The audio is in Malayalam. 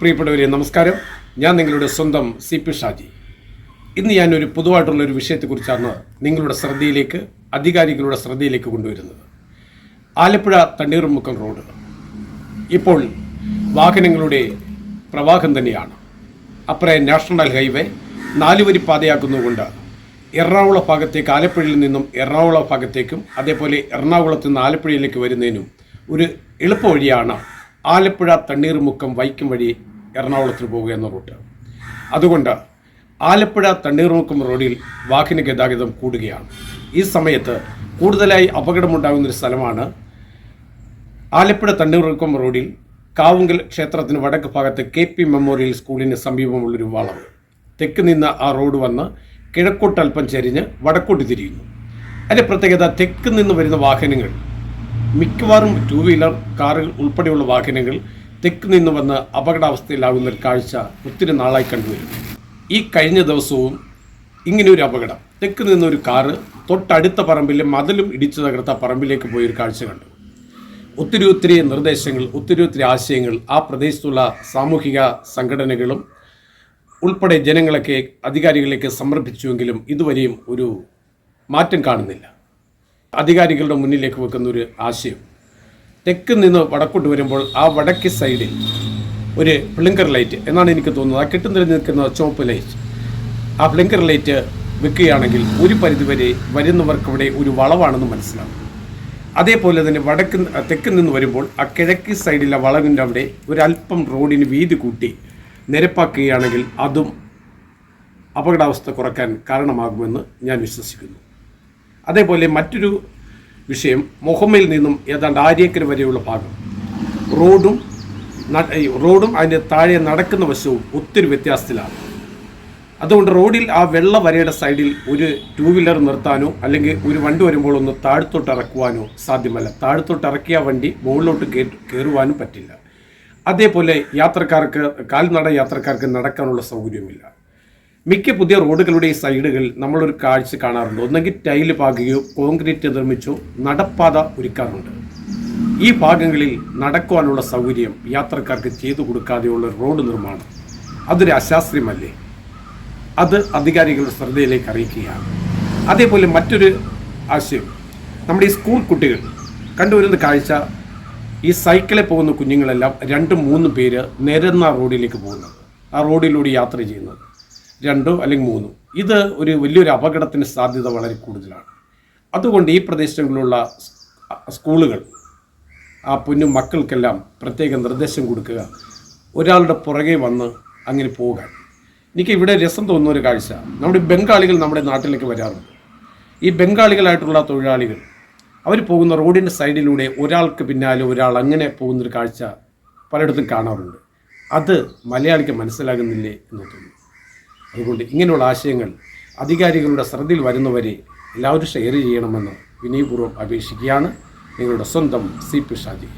പ്രിയപ്പെട്ടവരെ നമസ്കാരം. ഞാൻ നിങ്ങളുടെ സ്വന്തം സി പി ഷാജി. ഇന്ന് ഞാനൊരു പൊതുവായിട്ടുള്ള ഒരു വിഷയത്തെക്കുറിച്ചാണ് നിങ്ങളുടെ ശ്രദ്ധയിലേക്ക് അധികാരികളുടെ ശ്രദ്ധയിലേക്ക് കൊണ്ടുവരുന്നത്. ആലപ്പുഴ തണ്ണീർമുക്കം റോഡ്. ഇപ്പോൾ വാഹനങ്ങളുടെ പ്രവാഹം തന്നെയാണ്. അപ്പുറ നാഷണൽ ഹൈവേ നാലുവരി പാതയാക്കുന്നതുകൊണ്ട് എറണാകുളം ഭാഗത്തേക്ക് ആലപ്പുഴയിൽ നിന്നും എറണാകുളം ഭാഗത്തേക്കും അതേപോലെ എറണാകുളത്ത് നിന്ന് ആലപ്പുഴയിലേക്ക് വരുന്നതിനും ഒരു എളുപ്പ വഴിയാണ് ആലപ്പുഴ തണ്ണീർമുക്കം വൈക്കം വഴി എറണാകുളത്തിന് പോകുക എന്ന റൂട്ട്. അതുകൊണ്ട് ആലപ്പുഴ തണ്ണീർമുക്കം റോഡിൽ വാഹന ഗതാഗതം കൂടുകയാണ്. ഈ സമയത്ത് കൂടുതലായി അപകടമുണ്ടാകുന്നൊരു സ്ഥലമാണ് ആലപ്പുഴ തണ്ണീർമുക്കം റോഡിൽ കാവുങ്കൽ ക്ഷേത്രത്തിന് വടക്ക് ഭാഗത്ത് കെ പി മെമ്മോറിയൽ സ്കൂളിന് സമീപമുള്ളൊരു വളവ് തെക്ക് നിന്ന് ആ റോഡ് വന്ന് കിഴക്കോട്ട് അല്പം ചരിഞ്ഞ് വടക്കോട്ട് തിരിയുന്നു. അതിന്റെ പ്രത്യേകത തെക്ക് നിന്ന് വരുന്ന വാഹനങ്ങൾ മിക്കവാറും ടൂ വീലർ കാറുകൾ ഉൾപ്പെടെയുള്ള വാഹനങ്ങൾ തെക്ക് നിന്ന് വന്ന് അപകടാവസ്ഥയിലാകുന്ന ഒരു കാഴ്ച ഒത്തിരി നാളായി കണ്ടുവരുന്നു. ഈ കഴിഞ്ഞ ദിവസവും ഇങ്ങനെ ഒരു അപകടം. തെക്ക് നിന്നൊരു കാറ് തൊട്ടടുത്ത പറമ്പിലെ മതിലും ഇടിച്ചു തകർത്ത പറമ്പിലേക്ക് പോയൊരു കാഴ്ച കണ്ടു. ഒത്തിരി ഒത്തിരി നിർദ്ദേശങ്ങൾ ഒത്തിരി ഒത്തിരി ആശയങ്ങൾ ആ പ്രദേശത്തുള്ള സാമൂഹിക സംഘടനകളും ഉൾപ്പെടെ ജനങ്ങളൊക്കെ അധികാരികളിലേക്ക് സമർപ്പിച്ചുവെങ്കിലും ഇതുവരെയും ഒരു മാറ്റം കാണുന്നില്ല. അധികാരികളുടെ മുന്നിലേക്ക് വെക്കുന്ന ഒരു ആശയം. തെക്ക് നിന്ന് വടക്കോട്ട് വരുമ്പോൾ ആ വടക്ക് സൈഡിൽ ഒരു ഫ്ലിങ്കർ ലൈറ്റ് എന്നാണ് എനിക്ക് തോന്നുന്നത്. ആ കെട്ടുനിൽ നിൽക്കുന്ന ചുവപ്പ് ലൈറ്റ് ആ ഫ്ലിങ്കർ ലൈറ്റ് വെക്കുകയാണെങ്കിൽ ഒരു പരിധിവരെ വരുന്നവർക്ക് ഇവിടെ ഒരു വളവാണെന്ന് മനസ്സിലാവും അതേപോലെ തന്നെ വടക്ക് തെക്ക് നിന്ന് വരുമ്പോൾ ആ കിഴക്ക് സൈഡിലെ വളവിന്റെ അവിടെ ഒരല്പം റോഡിന് വീതി കൂട്ടി നിരപ്പാക്കുകയാണെങ്കിൽ അതും അപകടാവസ്ഥ കുറയ്ക്കാൻ കാരണമാകുമെന്ന് ഞാൻ വിശ്വസിക്കുന്നു. അതേപോലെ മറ്റൊരു വിഷയം മുഹമ്മയിൽ നിന്നും ഏതാണ്ട് ആര്യക്കര വരെയുള്ള ഭാഗം. റോഡും റോഡും അതിന്റെ താഴെ നടക്കുന്ന വശവും ഒത്തിരി വ്യത്യാസത്തിലാണ്. അതുകൊണ്ട് റോഡിൽ ആ വെള്ള വരയുടെ സൈഡിൽ ഒരു ടൂ വീലർ നിർത്താനോ അല്ലെങ്കിൽ ഒരു വണ്ടി വരുമ്പോൾ ഒന്ന് താഴത്തോട്ട് ഇറക്കുവാനോ സാധ്യമല്ല. താഴത്തോട്ട് ഇറക്കിയ വണ്ടി മുകളിലോട്ട് കയറുവാനും പറ്റില്ല. അതേപോലെ യാത്രക്കാർക്ക് കാൽനട യാത്രക്കാർക്ക് നടക്കാനുള്ള സൗകര്യമില്ല. മിക്ക പുതിയ റോഡുകളുടെ സൈഡുകളിൽ നമ്മളൊരു കാഴ്ച കാണാറുണ്ട്. ഒന്നെങ്കിൽ ടൈൽ പാകുകയോ കോൺക്രീറ്റ് നിർമ്മിച്ചോ നടപ്പാത ഒരുക്കാറുണ്ട്. ഈ ഭാഗങ്ങളിൽ നടക്കുവാനുള്ള സൗകര്യം യാത്രക്കാർക്ക് ചെയ്തു കൊടുക്കാതെയുള്ള റോഡ് നിർമ്മാണം. അതൊരു അശാസ്ത്രീയമല്ലേ? അത് അധികാരികളുടെ ശ്രദ്ധയിലേക്ക് അറിയിക്കുകയാണ്. അതേപോലെ മറ്റൊരു ആശയം. നമ്മുടെ ഈ സ്കൂൾ കുട്ടികൾ കണ്ടുവരുന്ന കാഴ്ച ഈ സൈക്കിളിൽ പോകുന്ന കുഞ്ഞുങ്ങളെല്ലാം രണ്ടും മൂന്ന് പേര് നിരന്ന റോഡിലേക്ക് പോകുന്നത്. ആ റോഡിലൂടെ യാത്ര ചെയ്യുന്നത്. രണ്ടോ അല്ലെങ്കിൽ മൂന്നോ. ഇത് ഒരു വലിയൊരു അപകടത്തിന് സാധ്യത വളരെ കൂടുതലാണ്. അതുകൊണ്ട് ഈ പ്രദേശങ്ങളിലുള്ള സ്കൂളുകൾ ആ പൊന്നു മക്കൾക്കെല്ലാം പ്രത്യേക നിർദ്ദേശം കൊടുക്കുക. ഒരാളുടെ പുറകെ വന്ന് അങ്ങനെ പോകാൻ. എനിക്ക് ഇവിടെ രസം തോന്നുന്ന ഒരു കാഴ്ച. നമ്മുടെ ബംഗാളികൾ നമ്മുടെ നാട്ടിലേക്ക് വരാറുണ്ട്. ഈ ബംഗാളികളായിട്ടുള്ള തൊഴിലാളികൾ അവർ പോകുന്ന റോഡിന്റെ സൈഡിലൂടെ ഒരാൾക്ക് പിന്നാലെ ഒരാൾ അങ്ങനെ പോകുന്നൊരു കാഴ്ച പലയിടത്തും കാണാറുണ്ട്. അത് മലയാളിക്ക് മനസ്സിലാകുന്നില്ലേ എന്ന് തോന്നുന്നു. അതുകൊണ്ട് ഇങ്ങനെയുള്ള ആശയങ്ങൾ അധികാരികളുടെ ശ്രദ്ധയിൽ വരുന്നവരെ എല്ലാവരും ഷെയർ ചെയ്യണമെന്ന് വിനയപൂർവം അപേക്ഷിക്കുകയാണ്. നിങ്ങളുടെ സ്വന്തം സി പി ഷാജി.